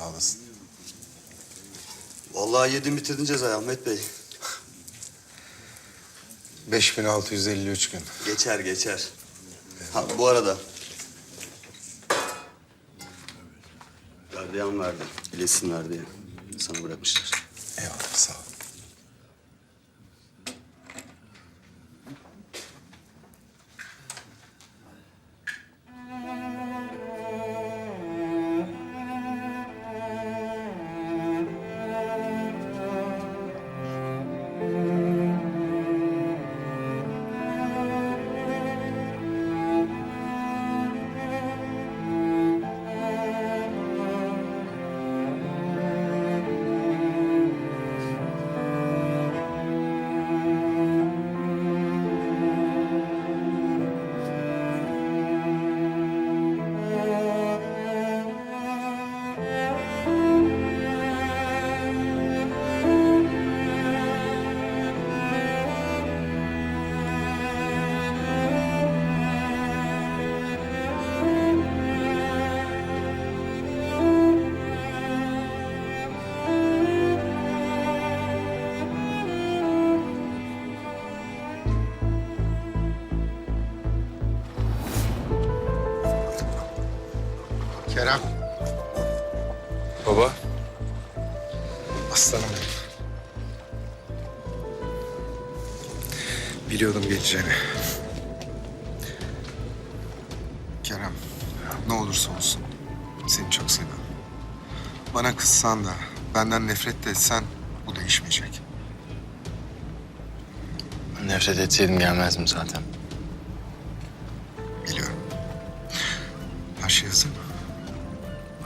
Sağ olasın. Vallahi yedin bitirdin cezayı Ahmet Bey. 5653 gün. Geçer geçer. Ha bu arada. Gardiyan verdi. İletsinler diye. Sana bırakmışlar. Eyvallah sağ ol. Kerem. Baba. Aslanım benim. Biliyordum geleceğini. Kerem, ne olursa olsun seni çok seviyorum. Bana kızsan da, benden nefret de etsen bu değişmeyecek. Nefret etseydim gelmezdim zaten. Biliyorum. Her şey hazır mı?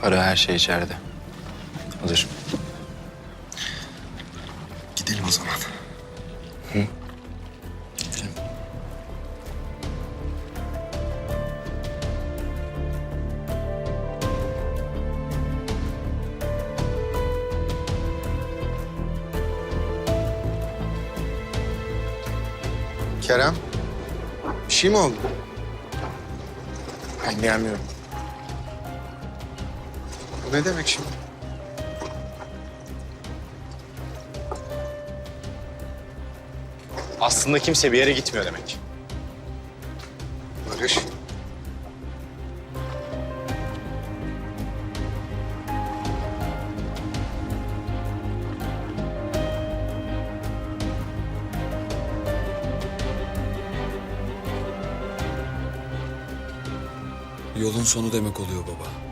Para her şey içeride. Hazır. Gidelim o zaman. Gidelim. Kerem, bir şey mi oldu? Ben gelmiyorum. Ne demek şimdi? Aslında kimse bir yere gitmiyor demek. Barış. Yolun sonu demek oluyor baba.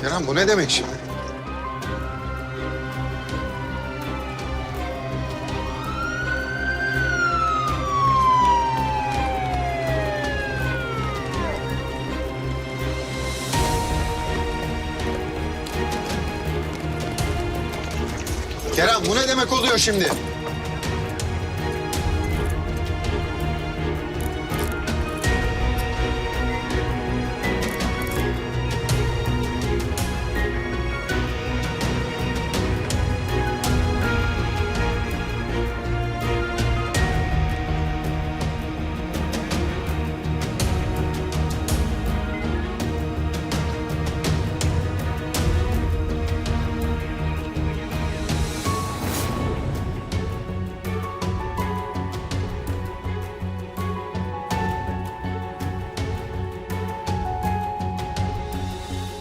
Kerem bu ne demek şimdi? Kerem bu ne demek oluyor şimdi?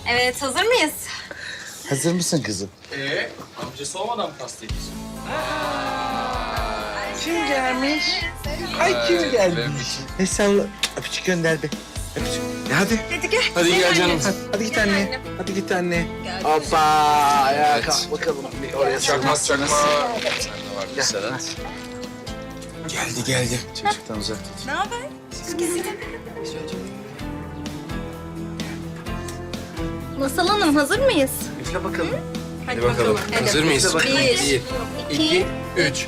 Evet, hazır mıyız? Hazır mısın kızım? Ee, amcası olmadan pasta yiyeceğiz. Kim gelmiş? Ay kim gelmiş? E salla. Öpücük gönder be. Öpücük. E, hadi. Hadi gel. Hadi gel canım. Hadi, hadi git anne. Hadi git anne. Gel. Hoppa. Ayağa kalk bakalım. Bir oraya Çakmaz çakma. sarılsın. Sen de var Gel, Sedat. Geldi geldi. Çocuktan uzak tut. Ne haber? Masal Hanım, hazır mıyız? Üfle bakalım. Hadi, bakalım. Hadi. Hazır mıyız? Bir, Bir, iki, Üç.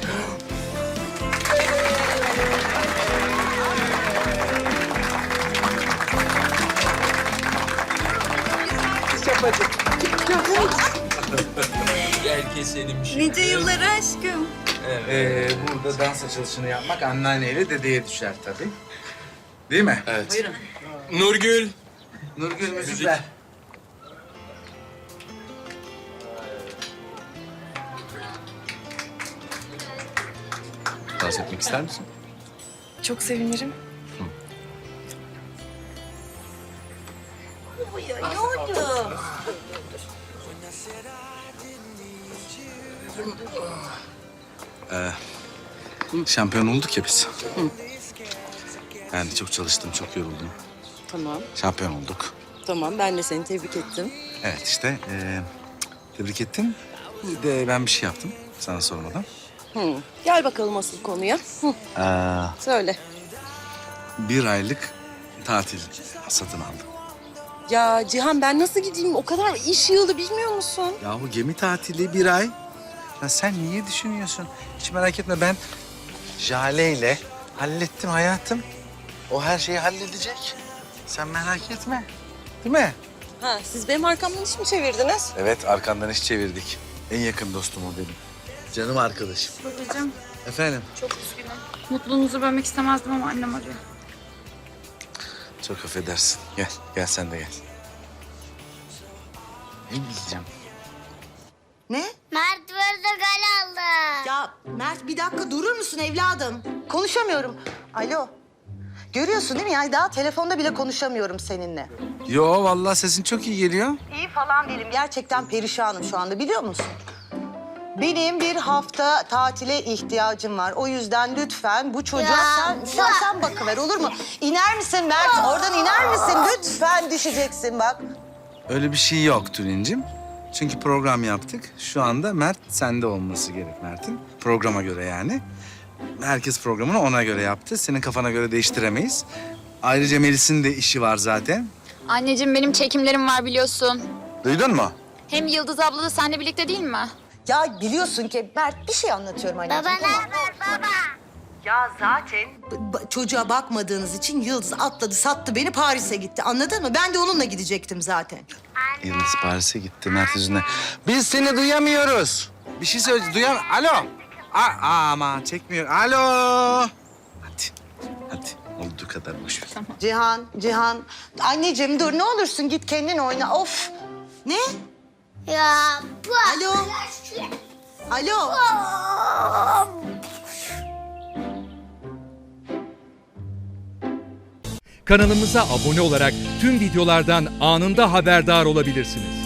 Gel keselim şimdi. nice yılları aşkım. Ee, burada dans açılışını yapmak anneanneyle dedeye düşer tabii. Değil mi? Evet. Nurgül. Nurgül müzik Dans etmek ister misin? Çok sevinirim. Şampiyon olduk ya biz. De çok çalıştım, çok yoruldum. Tamam, Şampiyon olduk. tamam. Ben de seni tebrik ettim. Evet işte eee, tebrik ettim. Bir de ben bir şey yaptım sana sormadan. Hı. Gel bakalım asıl konuya. Hı, Aa, söyle. bir aylık tatil satın aldım. Ya Cihan ben nasıl gideyim? O kadar iş yığılı bilmiyor musun? Yahu gemi tatili bir ay. Ya sen niye düşünüyorsun? Hiç merak etme ben Jale ile hallettim hayatım. O her şeyi halledecek. Sen merak etme. Değil mi? Ha, siz benim arkamdan iş mi çevirdiniz? Evet arkandan iş çevirdik. En yakın dostum o benim. Canım arkadaşım. Babacığım Efendim? çok üzgünüm. Mutluluğunuzu bölmek istemezdim ama annem arıyor. Çok affedersin. Gel, gel sen de gel. Ne diyeceğim? Ne? Mert portakal aldı. Ya Mert bir dakika durur musun evladım? Konuşamıyorum. Alo. Görüyorsun değil mi? Yani daha telefonda bile konuşamıyorum seninle. Yo vallahi sesin çok iyi geliyor. İyi falan değilim. Gerçekten perişanım şu anda biliyor musun? Benim bir hafta tatile ihtiyacım var. O yüzden lütfen bu çocuğa sen, sen, sen bakıver olur mu? İner misin Mert? Oradan iner misin? Lütfen düşeceksin bak. Öyle bir şey yok Tülin'cim. Çünkü program yaptık. Şu anda Mert sende olması gerek Mert'in. Programa göre yani. Herkes programını ona göre yaptı. Senin kafana göre değiştiremeyiz. Ayrıca Melis'in de işi var zaten. Anneciğim benim çekimlerim var biliyorsun. Duydun mu? Hem Yıldız abla da seninle birlikte değil mi? Ya biliyorsun ki Mert bir şey anlatıyorum anneciğim. Baba ne tamam. haber baba? Ya zaten... çocuğa bakmadığınız için Yıldız atladı, sattı beni Paris'e gitti. Anladın mı? Ben de onunla gidecektim zaten. Yıldız Paris'e gitti Mert yüzünden. Biz seni duyamıyoruz. Bir şey söyle. Duyam... Alo. A Aa, aman çekmiyor. Alo. Hadi. Hadi. Olduğu kadar boş ver. Cihan, Cihan. Anneciğim dur ne olursun git kendin oyna. Of. Ne? Ya bu. Alo. Alo. Kanalımıza abone olarak tüm videolardan anında haberdar olabilirsiniz.